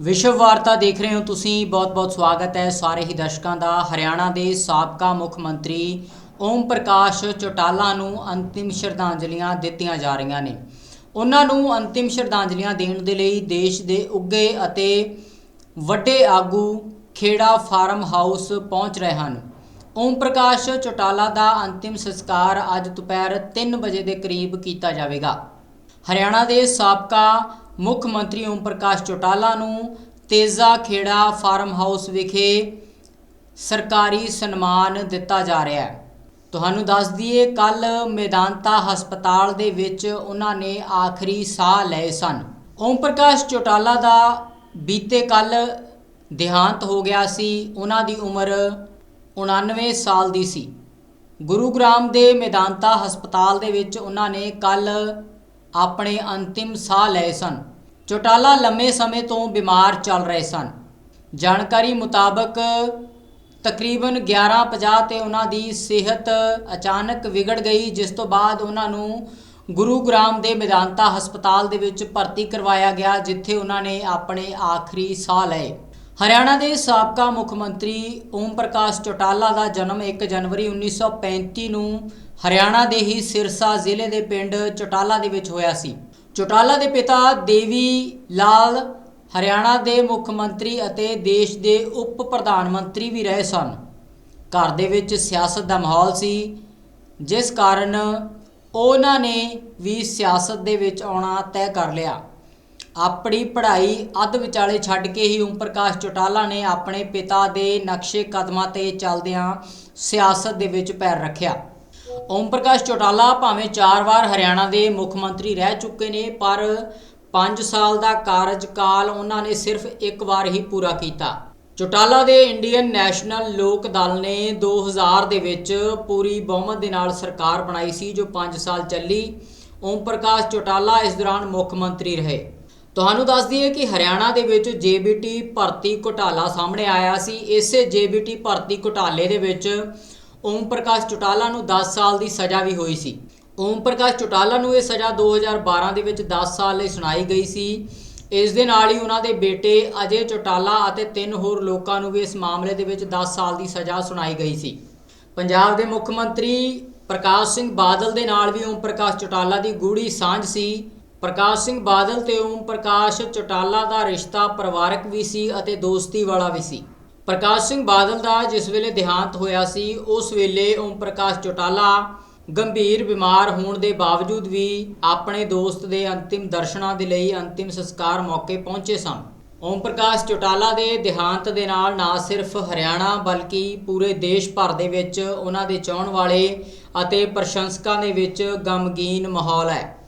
ਵਿਸ਼ਵ ਵਾਰਤਾ ਦੇਖ ਰਹੇ ਹੋ ਤੁਸੀਂ। ਬਹੁਤ-ਬਹੁਤ ਸਵਾਗਤ ਹੈ ਸਾਰੇ ਹੀ ਦਰਸ਼ਕਾਂ ਦਾ। ਹਰਿਆਣਾ ਦੇ ਸਾਬਕਾ ਮੁੱਖ ਮੰਤਰੀ ਓਮ ਪ੍ਰਕਾਸ਼ ਚੌਟਾਲਾ ਨੂੰ ਅੰਤਿਮ ਸ਼ਰਧਾਂਜਲੀਆਂ ਦਿੱਤੀਆਂ ਜਾ ਰਹੀਆਂ ਨੇ। ਉਹਨਾਂ ਨੂੰ ਅੰਤਿਮ ਸ਼ਰਧਾਂਜਲੀਆਂ ਦੇਣ ਦੇ ਲਈ ਦੇਸ਼ ਦੇ ਉੱਗੇ ਅਤੇ ਵੱਡੇ ਆਗੂ ਖੇੜਾ ਫਾਰਮ ਹਾਊਸ ਪਹੁੰਚ ਰਹੇ ਹਨ। ਓਮ ਪ੍ਰਕਾਸ਼ ਚੌਟਾਲਾ ਦਾ ਅੰਤਿਮ ਸੰਸਕਾਰ ਅੱਜ ਦੁਪਹਿਰ 3 ਵਜੇ ਦੇ ਕਰੀਬ ਕੀਤਾ ਜਾਵੇਗਾ। ਹਰਿਆਣਾ ਦੇ ਸਾਬਕਾ ਮੁੱਖ ਮੰਤਰੀ ਓਮ ਪ੍ਰਕਾਸ਼ ਚੌਟਾਲਾ ਨੂੰ ਤੇਜ਼ਾ ਖੇੜਾ ਫਾਰਮ ਹਾਊਸ ਵਿਖੇ ਸਰਕਾਰੀ ਸਨਮਾਨ ਦਿੱਤਾ ਜਾ ਰਿਹਾ ਹੈ। ਤੁਹਾਨੂੰ ਦੱਸ ਦਈਏ ਕੱਲ ਮੈਦਾਨਤਾ ਹਸਪਤਾਲ ਦੇ ਵਿੱਚ ਉਹਨਾਂ ਨੇ ਆਖਰੀ ਸਾਹ ਲਏ ਸਨ। ਓਮ ਪ੍ਰਕਾਸ਼ ਚੌਟਾਲਾ ਦਾ ਬੀਤੇ ਕੱਲ ਦੇਹਾਂਤ ਹੋ ਗਿਆ ਸੀ। ਉਹਨਾਂ ਦੀ ਉਮਰ 99 ਸਾਲ ਦੀ ਸੀ। ਗੁਰੂਗ੍ਰਾਮ ਦੇ ਮੈਦਾਨਤਾ ਹਸਪਤਾਲ ਦੇ ਵਿੱਚ ਉਹਨਾਂ ਨੇ ਕੱਲ ਆਪਣੇ ਅੰਤਿਮ ਸਾਹ ਲਏ ਸਨ। ਚੌਟਾਲਾ ਲੰਮੇ ਸਮੇਂ ਤੋਂ ਬਿਮਾਰ ਚੱਲ ਰਹੇ ਸਨ। ਜਾਣਕਾਰੀ ਮੁਤਾਬਕ ਤਕਰੀਬਨ 11:50 ਤੇ ਉਹਨਾਂ ਦੀ ਸਿਹਤ ਅਚਾਨਕ ਵਿਗੜ ਗਈ, ਜਿਸ ਤੋਂ ਬਾਅਦ ਉਹਨਾਂ ਨੂੰ ਗੁਰੂਗ੍ਰਾਮ ਦੇ ਮੈਦਾਨਤਾ ਹਸਪਤਾਲ ਦੇ ਵਿੱਚ ਭਰਤੀ ਕਰਵਾਇਆ ਗਿਆ, ਜਿੱਥੇ ਉਹਨਾਂ ਨੇ ਆਪਣੇ ਆਖਰੀ ਸਾਹ ਲਏ। ਹਰਿਆਣਾ ਦੇ ਸਾਬਕਾ ਮੁੱਖ ਮੰਤਰੀ ਓਮ ਪ੍ਰਕਾਸ਼ ਚੌਟਾਲਾ ਦਾ ਜਨਮ 1 ਜਨਵਰੀ 1935 ਨੂੰ ਹਰਿਆਣਾ ਦੇ ਹੀ ਸਿਰਸਾ ਜ਼ਿਲ੍ਹੇ ਦੇ ਪਿੰਡ ਚੌਟਾਲਾ ਦੇ ਵਿੱਚ ਹੋਇਆ ਸੀ। ਚੌਟਾਲਾ ਦੇ ਪਿਤਾ ਦੇਵੀ ਲਾਲ ਹਰਿਆਣਾ ਦੇ ਮੁੱਖ ਮੰਤਰੀ ਅਤੇ ਦੇਸ਼ ਦੇ ਉਪ ਪ੍ਰਧਾਨ ਮੰਤਰੀ ਵੀ ਰਹੇ ਸਨ। ਘਰ ਦੇ ਵਿੱਚ ਸਿਆਸਤ ਦਾ ਮਾਹੌਲ ਸੀ, ਜਿਸ ਕਾਰਨ ਉਹਨਾਂ ਨੇ ਵੀ ਸਿਆਸਤ ਦੇ ਵਿੱਚ ਆਉਣਾ ਤੈਅ ਕਰ ਲਿਆ। ਆਪਣੀ ਪੜ੍ਹਾਈ ਅੱਧ ਵਿਚਾਲੇ ਛੱਡ ਕੇ ਹੀ ਓਮ ਪ੍ਰਕਾਸ਼ ਚੌਟਾਲਾ ਨੇ ਆਪਣੇ ਪਿਤਾ ਦੇ ਨਕਸ਼ੇ ਕਦਮਾਂ ਤੇ ਚੱਲਦਿਆਂ ਸਿਆਸਤ ਦੇ ਵਿੱਚ ਪੈਰ ਰੱਖਿਆ। ਓਮ ਪ੍ਰਕਾਸ਼ ਚੌਟਾਲਾ ਭਾਵੇਂ ਚਾਰ ਵਾਰ ਹਰਿਆਣਾ ਦੇ ਮੁੱਖ ਮੰਤਰੀ ਰਹਿ ਚੁੱਕੇ ਨੇ, ਪਰ 5 ਸਾਲ ਦਾ ਕਾਰਜਕਾਲ ਉਹਨਾਂ ਨੇ ਸਿਰਫ ਇੱਕ ਵਾਰ ਹੀ ਪੂਰਾ ਕੀਤਾ। ਚੌਟਾਲਾ ਦੇ ਇੰਡੀਅਨ ਨੈਸ਼ਨਲ ਲੋਕ ਦਲ ਨੇ 2000 ਦੇ ਵਿੱਚ ਪੂਰੀ ਬਹੁਮਤ ਦੇ ਨਾਲ ਸਰਕਾਰ ਬਣਾਈ ਸੀ, ਜੋ 5 ਸਾਲ ਚੱਲੀ। ਓਮ ਪ੍ਰਕਾਸ਼ ਚੌਟਾਲਾ ਇਸ ਦੌਰਾਨ ਮੁੱਖ ਮੰਤਰੀ ਰਹੇ। ਤੁਹਾਨੂੰ ਦੱਸ ਦਈਏ ਕਿ ਹਰਿਆਣਾ ਦੇ ਵਿੱਚ ਜੇਬੀਟੀ ਭਰਤੀ ਘੁਟਾਲਾ ਸਾਹਮਣੇ ਆਇਆ ਸੀ। ਇਸੇ ਜੇਬੀਟੀ ਭਰਤੀ ਘੁਟਾਲੇ ਦੇ ਵਿੱਚ ਓਮ ਪ੍ਰਕਾਸ਼ ਚੌਟਾਲਾ ਨੂੰ 10 ਸਾਲ ਦੀ ਸਜ਼ਾ ਵੀ ਹੋਈ ਸੀ। ਓਮ ਪ੍ਰਕਾਸ਼ ਚੌਟਾਲਾ ਨੂੰ ਇਹ ਸਜ਼ਾ 2012 ਦੇ ਵਿੱਚ 10 ਸਾਲ ਲਈ ਸੁਣਾਈ ਗਈ ਸੀ। ਇਸ ਦੇ ਨਾਲ ਹੀ ਉਹਨਾਂ ਦੇ ਬੇਟੇ ਅਜੇ ਚੌਟਾਲਾ ਅਤੇ ਤਿੰਨ ਹੋਰ ਲੋਕਾਂ ਨੂੰ ਵੀ ਇਸ ਮਾਮਲੇ ਦੇ ਵਿੱਚ 10 ਸਾਲ ਦੀ ਸਜ਼ਾ ਸੁਣਾਈ ਗਈ ਸੀ। ਪੰਜਾਬ ਦੇ ਮੁੱਖ ਮੰਤਰੀ ਪ੍ਰਕਾਸ਼ ਸਿੰਘ ਬਾਦਲ ਦੇ ਨਾਲ ਵੀ ਓਮ ਪ੍ਰਕਾਸ਼ ਚੌਟਾਲਾ ਦੀ ਗੂੜੀ ਸਾਂਝ ਸੀ। ਪ੍ਰਕਾਸ਼ ਸਿੰਘ ਬਾਦਲ ਤੇ ਓਮ ਪ੍ਰਕਾਸ਼ ਚੌਟਾਲਾ ਦਾ ਰਿਸ਼ਤਾ ਪਰਿਵਾਰਕ ਵੀ ਸੀ ਅਤੇ ਦੋਸਤੀ ਵਾਲਾ ਵੀ ਸੀ। ਪ੍ਰਕਾਸ਼ ਸਿੰਘ ਬਾਦਲ ਦਾ ਜਿਸ ਵੇਲੇ ਦੇਹਾਂਤ ਹੋਇਆ ਸੀ, ਉਸ ਵੇਲੇ ਓਮ ਪ੍ਰਕਾਸ਼ ਚੌਟਾਲਾ ਗੰਭੀਰ ਬਿਮਾਰ ਹੋਣ ਦੇ ਬਾਵਜੂਦ ਵੀ ਆਪਣੇ ਦੋਸਤ ਦੇ ਅੰਤਿਮ ਦਰਸ਼ਨਾਂ ਦੇ ਲਈ ਅੰਤਿਮ ਸੰਸਕਾਰ ਮੌਕੇ ਪਹੁੰਚੇ ਸਨ। ਓਮ ਪ੍ਰਕਾਸ਼ ਚੌਟਾਲਾ ਦੇ ਦੇਹਾਂਤ ਦੇ ਨਾਲ ਨਾ ਸਿਰਫ ਹਰਿਆਣਾ ਬਲਕਿ ਪੂਰੇ ਦੇਸ਼ ਭਰ ਦੇ ਵਿੱਚ ਉਹਨਾਂ ਦੇ ਚਾਹਣ ਵਾਲੇ ਅਤੇ ਪ੍ਰਸ਼ੰਸਕਾਂ ਦੇ ਵਿੱਚ ਗਮਗੀਨ ਮਾਹੌਲ ਹੈ।